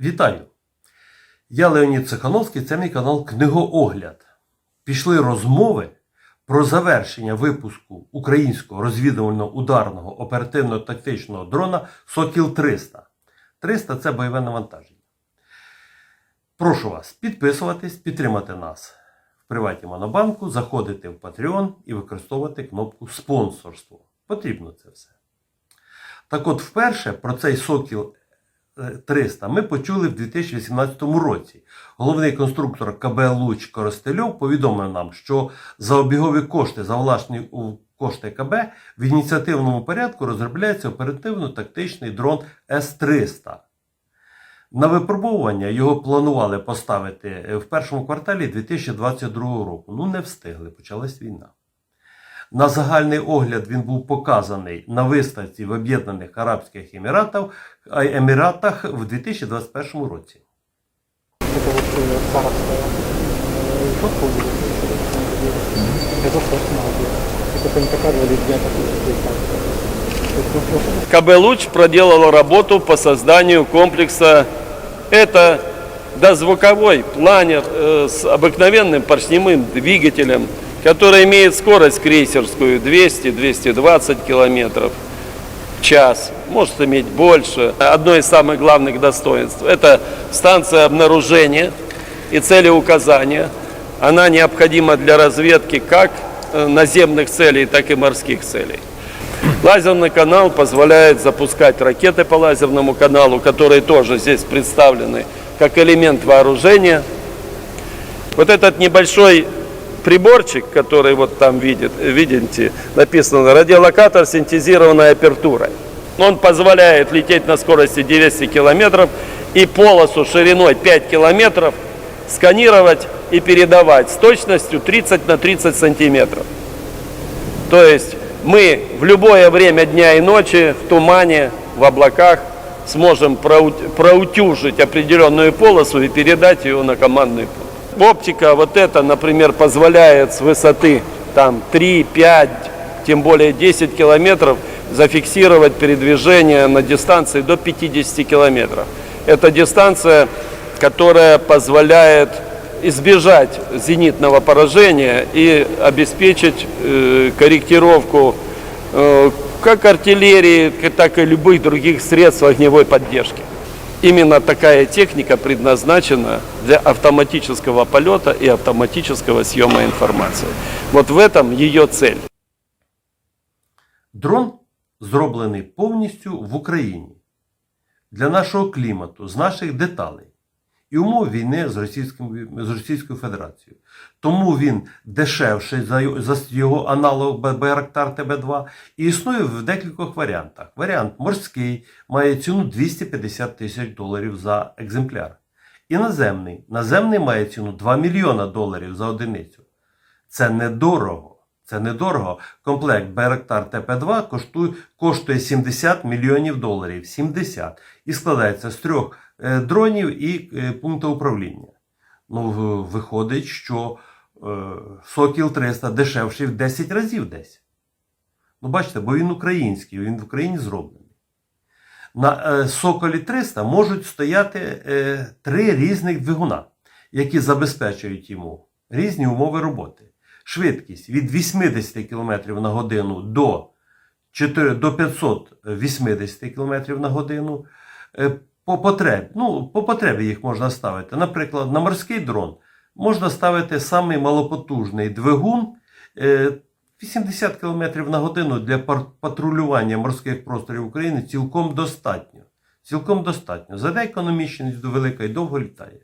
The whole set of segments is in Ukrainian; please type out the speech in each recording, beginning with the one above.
Вітаю! Я Леонід Цехановський, це мій канал Книгоогляд. Пішли розмови про завершення випуску українського розвідувального ударного оперативно-тактичного дрона Сокіл 300. 300 це бойове навантаження. Прошу вас підписуватись, підтримати нас в приваті Монобанку, заходити в Patreon і використовувати кнопку спонсорство. Потрібно це все. Так от, вперше про цей Сокіл 300 ми почули в 2018 році. Головний конструктор КБ Луч Коростельов повідомив нам, що за обігові кошти, за власні кошти КБ в ініціативному порядку розробляється оперативно-тактичний дрон С-300. На випробовування його планували поставити в першому кварталі 2022 року. Ну, не встигли, почалась війна. На загальний огляд він був показаний на виставці в Об'єднаних Арабських Еміратах, а, Еміратах в 2021 році. Это вот э, Саровская э, решетка увидели. Это собственно дело. Это они показывали где-то здесь. так. То есть, ну, вот, КБ «Луч» проделала работу по созданию комплекса. Это дозвуковой планер э, с обыкновенным поршневым двигателем, который имеет скорость крейсерскую 200-220 километров в час, может иметь больше. Одно из самых главных достоинств – это станция обнаружения и целеуказания. Она необходима для разведки как э, наземных целей, так и морских целей. Лазерный канал позволяет запускать ракеты по лазерному каналу, которые тоже здесь представлены как элемент вооружения. Вот этот небольшой приборчик, который вот там видит, видите, написано радиолокатор синтезированной апертурой. Он позволяет лететь на скорости 200 километров и полосу шириной 5 километров сканировать и передавать с точностью 30 на 30 сантиметров. То есть мы в любое время дня и ночи в тумане, в облаках сможем проут- проутюжить определенную полосу и передать ее на командный пункт. Оптика вот эта, например, позволяет с высоты там 3, 5, тем более 10 километров зафиксировать передвижение на дистанции до 50 километров. Это дистанция, которая позволяет избежать зенитного поражения и обеспечить э, корректировку э, как артиллерии, так и любых других средств огневой поддержки. Именно такая техника предназначена для автоматического полета и автоматического съема информации. Вот в этом ее цель. Дрон зроблений повністю в Україні для нашого клімату, з наших деталей і умов війни з Російською, з Російською Федерацією. Тому він дешевший за, його- аналог Байрактар ТБ2 і існує в декількох варіантах. Варіант морський має ціну 250 тисяч доларів за екземпляр. І наземний. Наземний має ціну 2 мільйона доларів за одиницю. Це недорого. Це недорого. Комплект Байрактар ТП2 коштує, коштує 70 мільйонів доларів. 70. І складається з трьох е, дронів і е, пункту управління. Ну, виходить, що Сокіл 300 дешевший в 10 разів десь. Ну, бачите, бо він український, він в Україні зроблений. На е, Соколі 300 можуть стояти е, три різних двигуна, які забезпечують йому різні умови роботи. Швидкість від 80 км на годину до, 4, до 580 км на годину. Е, По потребі, ну, по потребі їх можна ставити. Наприклад, на морський дрон можна ставити самий малопотужний двигун е, 80 км на годину для патрулювання морських просторів України цілком достатньо. Цілком достатньо. Заде економічність до велика і довго літає.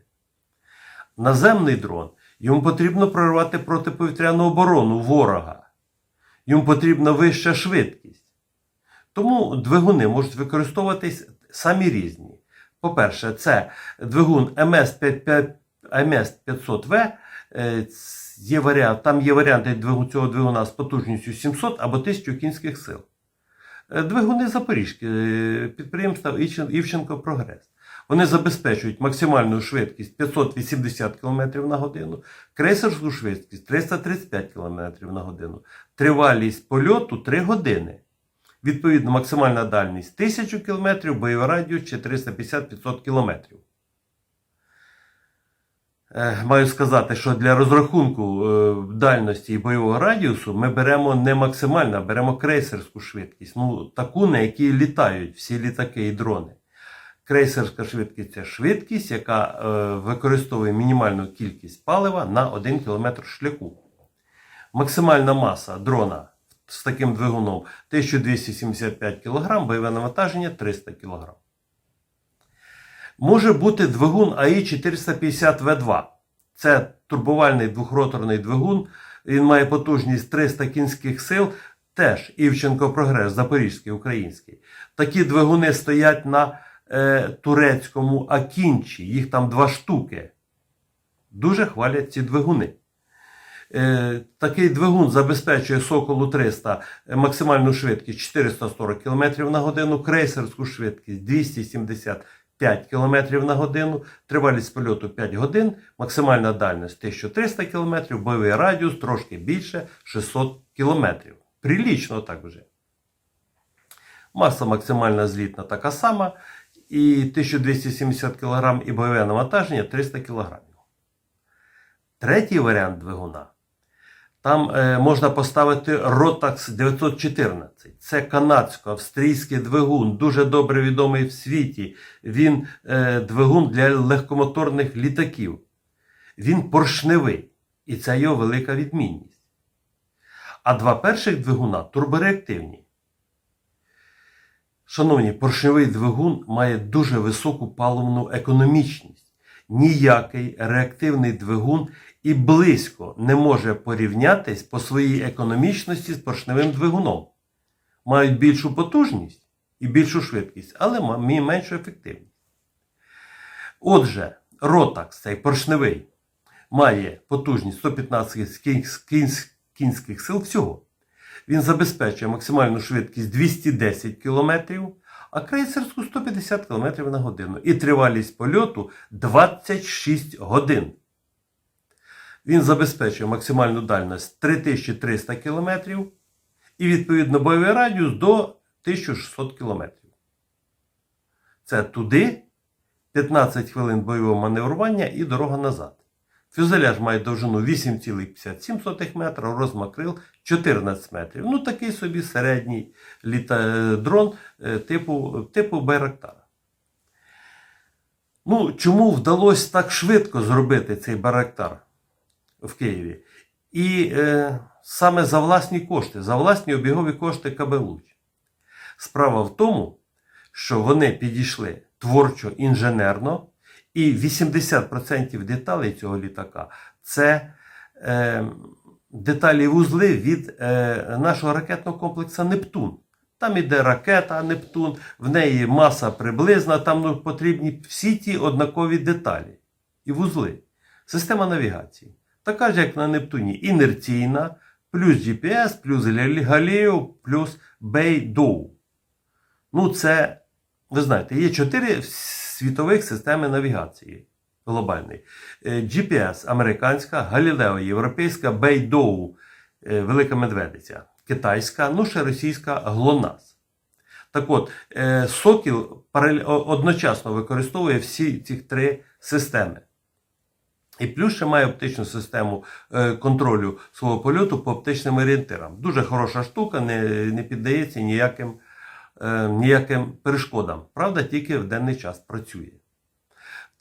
Наземний дрон йому потрібно проривати протиповітряну оборону ворога. Йому потрібна вища швидкість. Тому двигуни можуть використовуватись самі різні. По-перше, це двигун МС-500В. Е, ц- Є варіант, там є варіанти цього двигуна з потужністю 700 або 1000 кінських сил. Е, Двигуни Запорізькі, е, підприємства Івченко Прогрес. Вони забезпечують максимальну швидкість 580 км на годину, крейсерську швидкість 335 км на годину, тривалість польоту 3 години. Відповідно, максимальна дальність 1000 км, бойовий радіус чи 350-500 км. Е, Маю сказати, що для розрахунку е, дальності і бойового радіусу ми беремо не максимально, а беремо крейсерську швидкість. Ну, таку, на якій літають всі літаки і дрони. Крейсерська швидкість це швидкість, яка е, використовує мінімальну кількість палива на 1 км шляху. Максимальна маса дрона з таким двигуном 1275 кг, бойове навантаження 300 кг. Може бути двигун АІ 450 В2. Це турбувальний двохроторний двигун. Він має потужність 300 кінських сил. Теж Івченко Прогрес, Запорізький, український. Такі двигуни стоять на е, турецькому Акінчі. Їх там два штуки. Дуже хвалять ці двигуни. Е, такий двигун забезпечує Соколу 300 максимальну швидкість 440 км на годину, крейсерську швидкість 275 км на годину, тривалість польоту 5 годин, максимальна дальність 1300 км, бойовий радіус трошки більше 600 км. Прилічно так вже. Маса максимальна злітна така сама, і 1270 кг і бойове навантаження 300 кг. Третій варіант двигуна. Там е, можна поставити Rotax 914. Це канадсько-австрійський двигун, дуже добре відомий в світі. Він е, двигун для легкомоторних літаків. Він поршневий. І це його велика відмінність. А два перших двигуна турбореактивні. Шановні, поршневий двигун має дуже високу паливну економічність. Ніякий реактивний двигун і близько не може порівнятись по своїй економічності з поршневим двигуном. Мають більшу потужність і більшу швидкість, але меншу ефективність. Отже, Rotax, цей поршневий, має потужність 115 кінсь- кінсь- кінських сил всього. Він забезпечує максимальну швидкість 210 км, а крейсерську 150 км на годину. І тривалість польоту 26 годин. Він забезпечує максимальну дальність 3300 км і відповідно бойовий радіус до 1600 км. Це туди 15 хвилин бойового маневрування і дорога назад. Фюзеляж має довжину 8,57 метра, розмах крил 14 метрів. Ну, такий собі середній літа... е, дрон е, типу, типу Байрактара. Ну, чому вдалося так швидко зробити цей Байрактар в Києві? І е, саме за власні кошти, за власні обігові кошти КБ Луч. Справа в тому, що вони підійшли творчо інженерно, і 80% деталей цього літака це е, деталі вузли від е, нашого ракетного комплексу Нептун. Там іде ракета Нептун, в неї маса приблизна, там ну, потрібні всі ті однакові деталі і вузли. Система навігації. Така ж, як на Нептуні, інерційна, плюс GPS, плюс Галілео, плюс Бейдоу. Ну, це, ви знаєте, є чотири світових системи навігації глобальної. Е, GPS американська, Галілео європейська, Бейдоу, е, Велика Медведиця, китайська, ну ще російська ГЛОНАСС. Так от, е, Сокіл одночасно використовує всі ці три системи. І плюс ще має оптичну систему е, контролю свого польоту по оптичним орієнтирам. Дуже хороша штука, не, не піддається ніяким, е, ніяким перешкодам. Правда, тільки в денний час працює.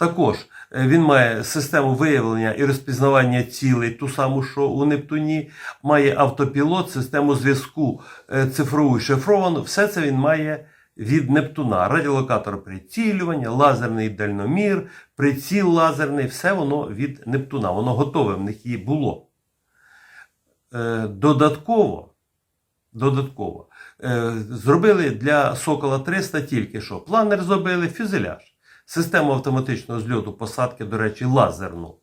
Також е, він має систему виявлення і розпізнавання цілей, ту саму, що у Нептуні, має автопілот, систему зв'язку е, цифрову і шифровану. Все це він має від Нептуна. Радіолокатор прицілювання, лазерний дальномір, приціл лазерний, все воно від Нептуна. Воно готове в них і було. Е, Додатково, додатково е, зробили для Сокола 300 тільки що. Планер зробили, фюзеляж. Систему автоматичного зльоту посадки, до речі, лазерну.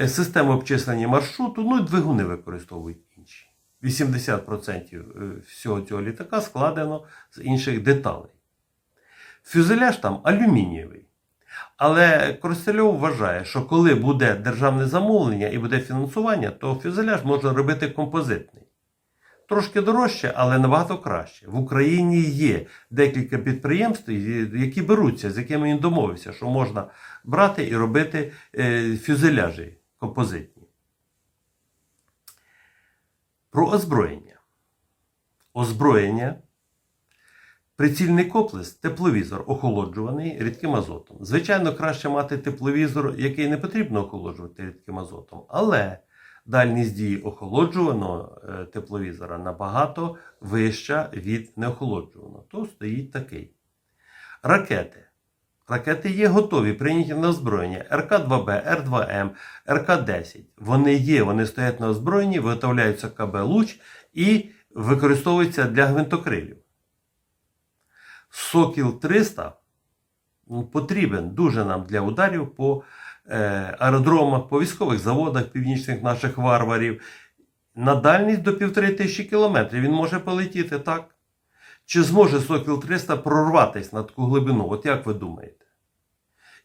Е, Систему обчислення маршруту, ну і двигуни використовують. 80% всього цього літака складено з інших деталей. Фюзеляж там алюмінієвий. Але Коростельов вважає, що коли буде державне замовлення і буде фінансування, то фюзеляж можна робити композитний. трошки дорожче, але набагато краще. В Україні є декілька підприємств, які беруться, з якими він домовився, що можна брати і робити е, фюзеляжі композитні. Про озброєння. Озброєння. Прицільний комплекс тепловізор охолоджуваний рідким азотом. Звичайно, краще мати тепловізор, який не потрібно охолоджувати рідким азотом, але дальність дії охолоджуваного е, тепловізора набагато вища від неохолоджуваного. То стоїть такий. Ракети. Ракети є готові, прийняті на озброєння РК-2Б, Р2М, РК-10. Вони є, вони стоять на озброєнні, виготовляються КБ Луч і використовуються для гвинтокрилів. Сокіл 300 ну, потрібен дуже нам для ударів по е, аеродромах, по військових заводах північних наших варварів. На дальність до півтори тисячі кілометрів він може полетіти так. Чи зможе Сокіл 300 прорватися на таку глибину? От як ви думаєте?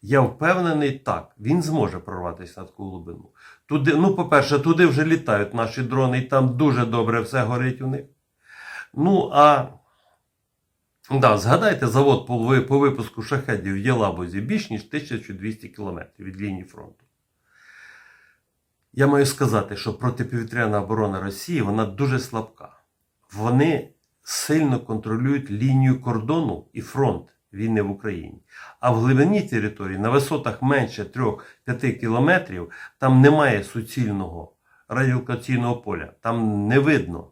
Я впевнений, так, він зможе прорватися на таку глибину. Туди, ну, по-перше, туди вже літають наші дрони, і там дуже добре все горить у них. Ну, а да, згадайте завод по, по випуску шахедів в Єлабузі більш ніж 1200 кілометрів від лінії фронту. Я маю сказати, що протиповітряна оборона Росії вона дуже слабка. Вони сильно контролюють лінію кордону і фронт війни в Україні. А в глибині території на висотах менше 3-5 кілометрів там немає суцільного радіолокаційного поля, там не видно.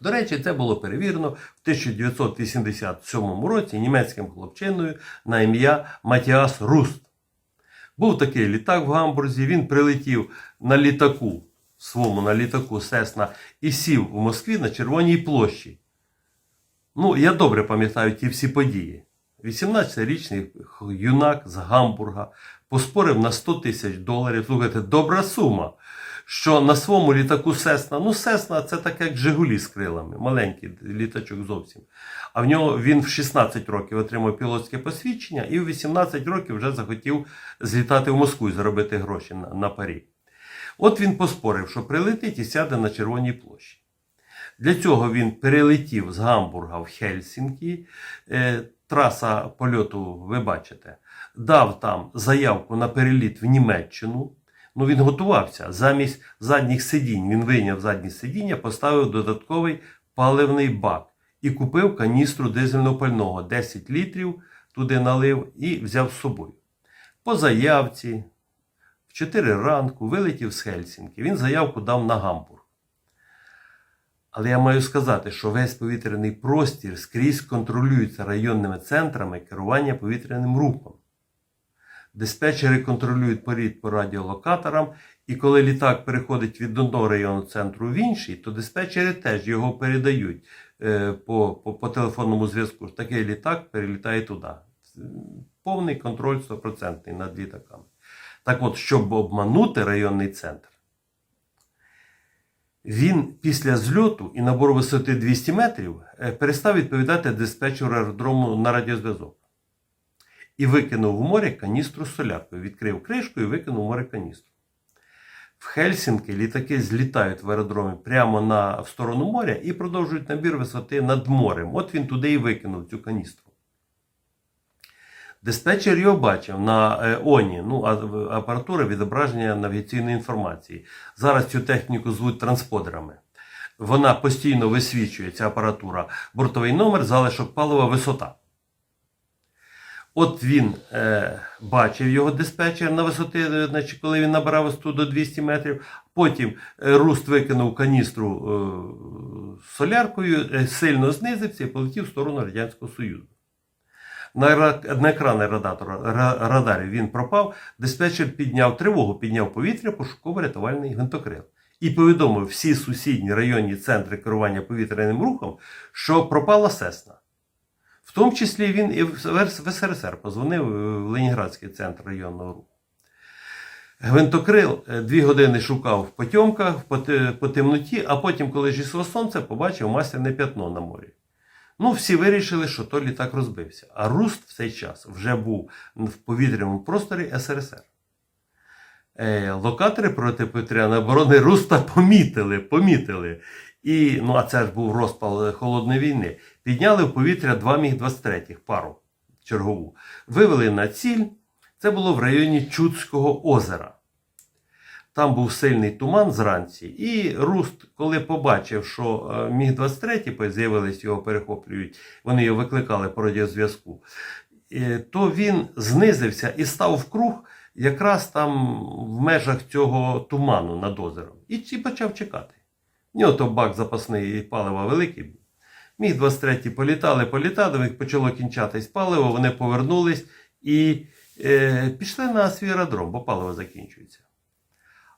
До речі, це було перевірено в 1987 році німецьким хлопчиною на ім'я Матіас Руст. Був такий літак в Гамбурзі, він прилетів на літаку, своєму на літаку Сесна, і сів у Москві на Червоній площі. Ну, я добре пам'ятаю ті всі події. 18-річний юнак з Гамбурга поспорив на 100 тисяч доларів. Слухайте, добра сума. Що на своєму літаку Сесна, ну Сесна це так як Жигулі з крилами, маленький літачок зовсім. А в нього він в 16 років отримав пілотське посвідчення і в 18 років вже захотів злітати в Москву і заробити гроші на, на парі. От він поспорив, що прилетить і сяде на Червоній площі. Для цього він перелетів з Гамбурга в Хельсінкі. Е, траса польоту, ви бачите, дав там заявку на переліт в Німеччину. Ну, він готувався. Замість задніх сидінь він вийняв задні сидіння, поставив додатковий паливний бак і купив каністру дизельного пального 10 літрів, туди налив і взяв з собою. По заявці в 4 ранку вилетів з Хельсінки. Він заявку дав на Гамбург. Але я маю сказати, що весь повітряний простір скрізь контролюється районними центрами керування повітряним рухом. Диспетчери контролюють порід по радіолокаторам, і коли літак переходить від одного районного центру в інший, то диспетчери теж його передають е, по, по, по телефонному зв'язку. Такий літак перелітає туди. Повний контроль 100% над літаками. Так от, щоб обманути районний центр, він після зльоту і набору висоти 200 метрів е, перестав відповідати диспетчеру аеродрому на радіозв'язок. І викинув в море каністру з соляркою. Відкрив кришку і викинув в море каністру. В Хельсінки літаки злітають в аеродромі прямо на, в сторону моря і продовжують набір висоти над морем. От він туди і викинув цю каністру. Диспетчер його бачив на е, ОНІ, ну, апаратура відображення навігаційної інформації. Зараз цю техніку звуть трансподерами. Вона постійно висвічує ця апаратура, бортовий номер, залишок палива, висота. От він е, бачив його диспетчер на висоти, е, значить, коли він набирав висоту до 200 метрів. Потім е, Руст викинув каністру е, соляркою, сильно знизився і полетів в сторону Радянського Союзу. На, екрани радатора, радарів він пропав. Диспетчер підняв тривогу, підняв повітря, пошуково-рятувальний гвинтокрил. І повідомив всі сусідні районні центри керування повітряним рухом, що пропала Сесна. В тому числі він і в СРСР позвонив в Ленінградський центр районного руху. Гвинтокрил е, дві години шукав в потьомках, по, по темноті, а потім, коли зійшло сонце, побачив масляне п'ятно на морі. Ну, всі вирішили, що то літак розбився. А Руст в цей час вже був в повітряному просторі СРСР. Е, локатори протиповітряної оборони Руста помітили, помітили. і, ну а це ж був розпал холодної війни, підняли в повітря два Міг-23 пару чергову. Вивели на ціль. Це було в районі Чудського озера. Там був сильний туман зранці, і Руст, коли побачив, що е, Міг-23 з'явились, його перехоплюють, вони його викликали по радіозв'язку, е, то він знизився і став в круг якраз там в межах цього туману над озером. І, почав чекати. В нього то бак запасний і палива великий був. Міг 23 політали, політали, в почало кінчатись паливо, вони повернулись і е, пішли на свій аеродром, бо паливо закінчується.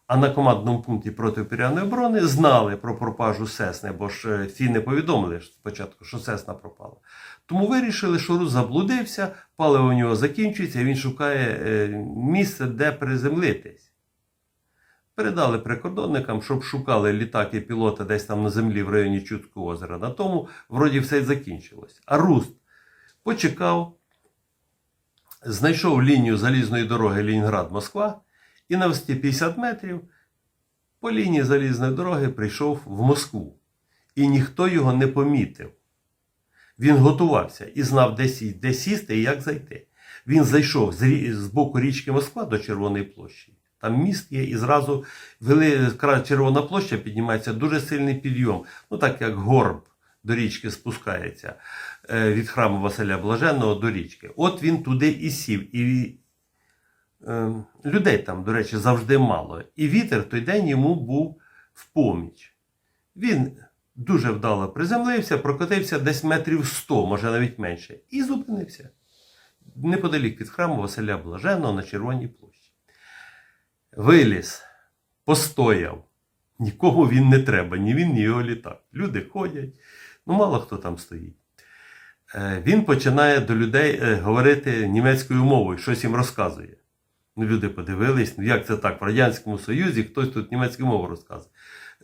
А на командному пункті протиповітряної оборони знали про пропажу Сесни, бо ж е, фіни повідомили спочатку, що Сесна пропала. Тому вирішили, що Рус заблудився, паливо у нього закінчується, і він шукає е, місце, де приземлитись. Передали прикордонникам, щоб шукали літаки пілота десь там на землі в районі Чудського озера. На тому вроді все й закінчилось. А Руст почекав, знайшов лінію залізної дороги Лінінград-Москва і на висоті 50 метрів по лінії залізної дороги прийшов в Москву. І ніхто його не помітив. Він готувався і знав, де, сі- де сісти і як зайти. Він зайшов з, боку річки Москва до Червоної площі. Там міст є, і зразу вели Червона площа піднімається дуже сильний підйом. Ну так як горб до річки спускається е, від храму Василя Блаженного до річки. От він туди і сів. І людей там, до речі, завжди мало. І вітер той день йому був в поміч. Він дуже вдало приземлився, прокотився десь метрів 100, може навіть менше, і зупинився неподалік від храму Василя Блаженного на Червоній площі. Виліз, постояв. Нікому він не треба, ні він, ні його літак. Люди ходять, ну мало хто там стоїть. Е, Він починає до людей е, говорити німецькою мовою, щось їм розказує. Ну, люди подивились, ну як це так? В Радянському Союзі хтось тут німецькою мовою розказує.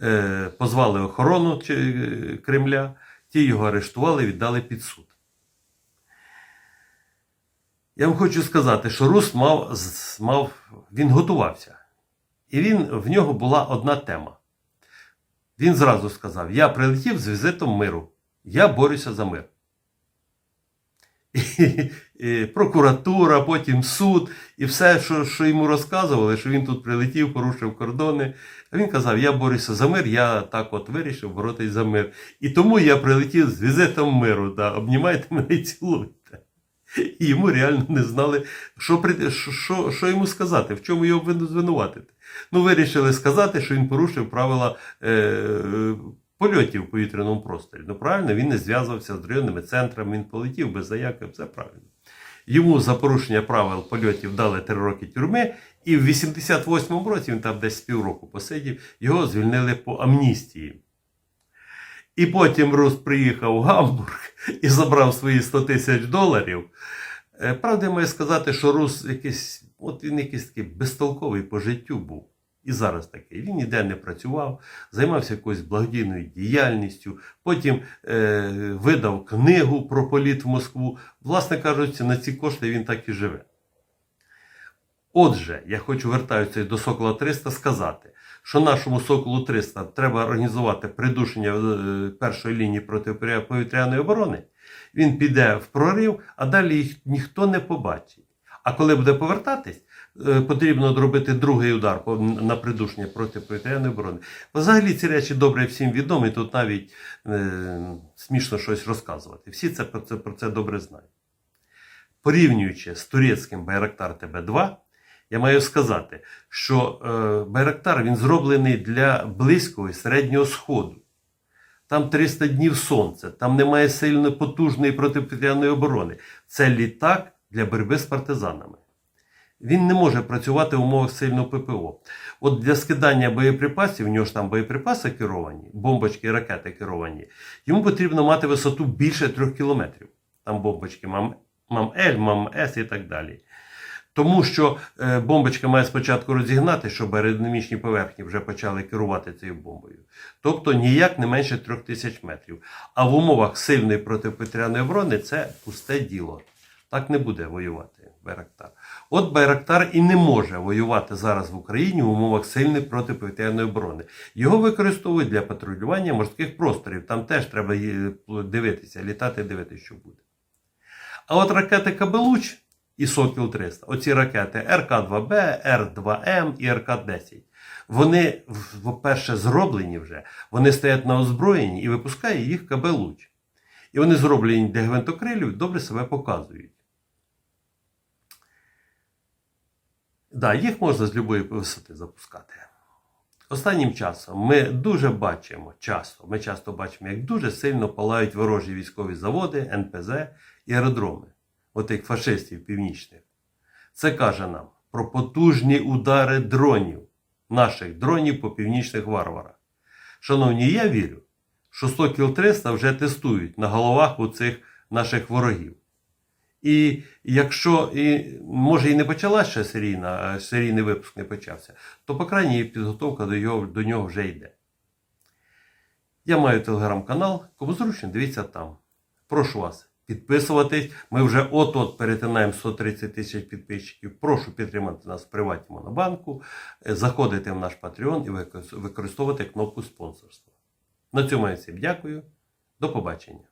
Е, Позвали охорону е, Кремля, ті його арештували, віддали під суд. Я вам хочу сказати, що Рус мав, мав, він готувався. І він, в нього була одна тема. Він зразу сказав: Я прилетів з візитом миру. Я борюся за мир. І, і прокуратура, потім суд, і все, що, що йому розказували, що він тут прилетів, порушив кордони. А він казав: Я борюся за мир, я так от вирішив боротись за мир. І тому я прилетів з візитом миру. Да, обнімайте мене і цілуйте. І йому реально не знали, що, що, що, йому сказати, в чому його звинуватити. Ну, вирішили сказати, що він порушив правила е, польотів в повітряному просторі. Ну, правильно, він не зв'язувався з районними центрами, він полетів без заяки, все правильно. Йому за порушення правил польотів дали три роки тюрми, і в 88-му році він там десь півроку посидів, його звільнили по амністії. І потім Рус приїхав в Гамбург і забрав свої 100 тисяч доларів. Е, Правда, я маю сказати, що Рус якийсь, от він якийсь такий безтолковий по життю був. І зараз такий. Він ніде не працював, займався якоюсь благодійною діяльністю, потім е, видав книгу про політ в Москву. Власне кажучи, на ці кошти він так і живе. Отже, я хочу вертаючись до Сокола 300 сказати, що нашому Соколу 300 треба організувати придушення е, першої лінії протиповітряної оборони. Він піде в прорив, а далі їх ніхто не побачить. А коли буде повертатись, потрібно зробити другий удар на придушення протиповітряної оборони. Взагалі ці речі добре всім відомі, тут навіть е, смішно щось розказувати. Всі це про це, про це добре знають. Порівнюючи з турецьким Байрактар ТБ-2, я маю сказати, що е, Байрактар він зроблений для близького і середнього сходу. Там 300 днів сонця, там немає сильно потужної протиповітряної оборони. Це літак для боротьби з партизанами. Він не може працювати в умовах сильного ППО. От для скидання боєприпасів, у нього ж там боєприпаси керовані, бомбочки ракети керовані, йому потрібно мати висоту більше 3 кілометрів. Там бомбочки МАМ, МАМ-Л, МАМ-С і так далі. Тому що е, бомбочка має спочатку розігнати, щоб аеродинамічні поверхні вже почали керувати цією бомбою. Тобто ніяк не менше 3000 метрів. А в умовах сильної протиповітряної оборони це пусте діло. Так не буде воювати Байрактар. От Байрактар і не може воювати зараз в Україні в умовах сильної протиповітряної оборони. Його використовують для патрулювання морських просторів. Там теж треба дивитися, літати, дивитися, що буде. А от ракети Кабелуч і Сокіл 300, оці ракети РК-2Б, Р-2М і РК-10, вони, по-перше, зроблені вже, вони стоять на озброєнні і випускає їх Кабелуч. І вони зроблені для гвинтокрилів, добре себе показують. Да, їх можна з будь-якої висоти запускати. Останнім часом ми дуже бачимо, часто, ми часто бачимо, як дуже сильно палають ворожі військові заводи, НПЗ і аеродроми, отих фашистів північних. Це каже нам про потужні удари дронів, наших дронів по північних варварах. Шановні, я вірю, що 100 кіл 300 вже тестують на головах у цих наших ворогів. І якщо і, може і не почалася ще серійна, серійний випуск не почався, то, по крайній підготовка до, його, до нього вже йде. Я маю телеграм-канал, кому зручно, дивіться там. Прошу вас підписуватись. Ми вже от-от перетинаємо 130 тисяч підписчиків. Прошу підтримати нас в приватній монобанку, е, заходити в наш Patreon і використовувати кнопку спонсорства. На цьому я всім дякую. До побачення.